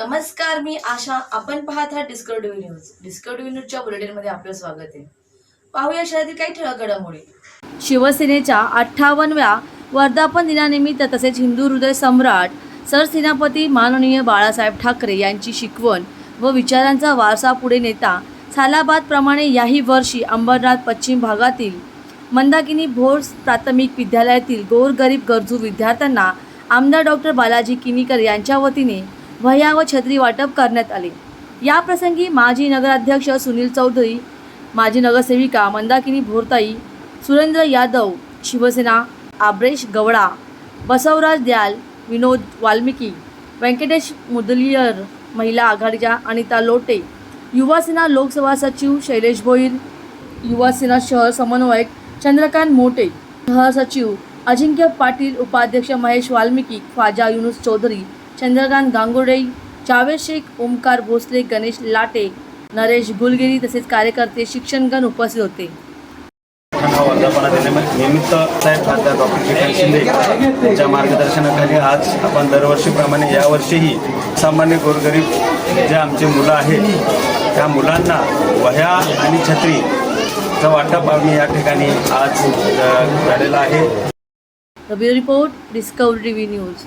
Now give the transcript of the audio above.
नमस्कार मी आशा. आपण पाहत आहात डिस्कवरी न्यूज डिस्कवरी न्यूजच्या बुलेटिनमध्ये आपलं स्वागत आहे. पाहूया शहरातील काही ठळक घडामोडी. शिवसेनेच्या अठ्ठावन्नव्या वर्धापन दिनानिमित्त तसेच हिंदू हृदय सम्राट सरसेनापती माननीय बाळासाहेब ठाकरे यांची शिकवण व विचारांचा वारसा पुढे नेता सालाबादप्रमाणे याही वर्षी अंबरनाथ पश्चिम भागातील मंदाकिनी भोर प्राथमिक विद्यालयातील गोरगरीब गरजू विद्यार्थ्यांना आमदार डॉक्टर बालाजी किनीकर यांच्या वतीने वह्या व छत्री वाटप करण्यात आले. याप्रसंगी माजी नगराध्यक्ष सुनील चौधरी माजी नगरसेविका मंदाकिनी भोरताई सुरेंद्र यादव शिवसेना आब्रेश गवडा बसवराज द्याल विनोद वाल्मिकी व्यंकटेश मुदलियर महिला आघाडीच्या अनिता लोटे युवासेना लोकसभा सचिव शैलेश भोईर युवासेना शहर समन्वयक चंद्रकांत मोटे सहसचिव अजिंक्य पाटील उपाध्यक्ष महेश वाल्मिकी ख्वाजा युनुस चौधरी चंद्रकांत गांगुर्डे जावेद शेख ओमकार भोसले गणेश लाटे नरेश गुलगिरी तसेच कार्यकर्ते शिक्षणगण उपस्थित होते. वर्धापना निमित्त साहेब खासदार डॉक्टर शिंदे यांच्या मार्गदर्शनाखाली आज आपण दरवर्षीप्रमाणे यावर्षीही सामान्य गोरगरीब जे आमचे मुलं आहेत त्या मुलांना वह्या आणि छत्रीचं वाटप आम्ही या ठिकाणी आज झालेलं आहे. Report discovery TV news.